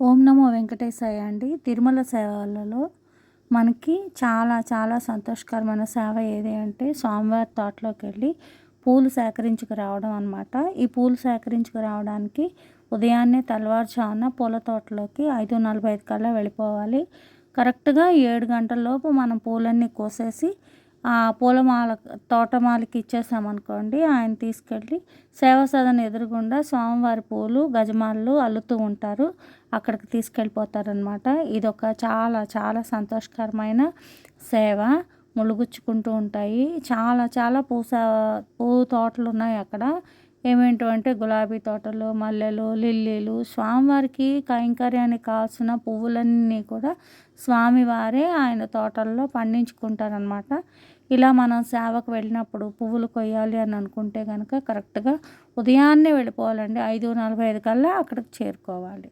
ఓం నమో వెంకటేశాయ అండి. తిరుమల సేవలలో మనకి చాలా చాలా సంతోషకరమైన సేవ ఏది అంటే స్వామివారి తోటలోకి వెళ్ళి పూలు సేకరించుకు రావడం అనమాట ఈ పూలు సేకరించుకు రావడానికి ఉదయాన్నే తెల్లవారుజామున పూల తోటలోకి ఐదు నలభై ఐదు కల్లా వెళ్ళిపోవాలి. కరెక్ట్గా ఏడు గంటల లోపు మనం పూలన్నీ కోసేసి ఆ పూలమాల తోటమాలకి ఇచ్చేసామనుకోండి ఆయన తీసుకెళ్ళి సేవా సదన ఎదురుగుండా స్వామివారి పూలు గజమాలు అల్లుతూ ఉంటారు. అక్కడికి తీసుకెళ్ళిపోతారనమాట. ఇదొక చాలా చాలా సంతోషకరమైన సేవ. ములుగుచ్చుకుంటూ ఉంటాయి. చాలా చాలా పూసా పూ తోటలు ఉన్నాయి అక్కడ. ఏమేంటంటే గులాబీ తోటలు మల్లెలు లిల్లీలు. స్వామివారికి కైంకర్యానికి కావాల్సిన పువ్వులన్నీ కూడా స్వామివారే ఆయన తోటల్లో పండించుకుంటారనమాట ఇలా మనం సేవకు వెళ్ళినప్పుడు పువ్వులు కొయ్యాలి అని అనుకుంటే కనుక కరెక్ట్గా ఉదయాన్నే వెళ్ళిపోవాలండి. ఐదు నలభై ఐదు కల్లా అక్కడికి చేరుకోవాలి.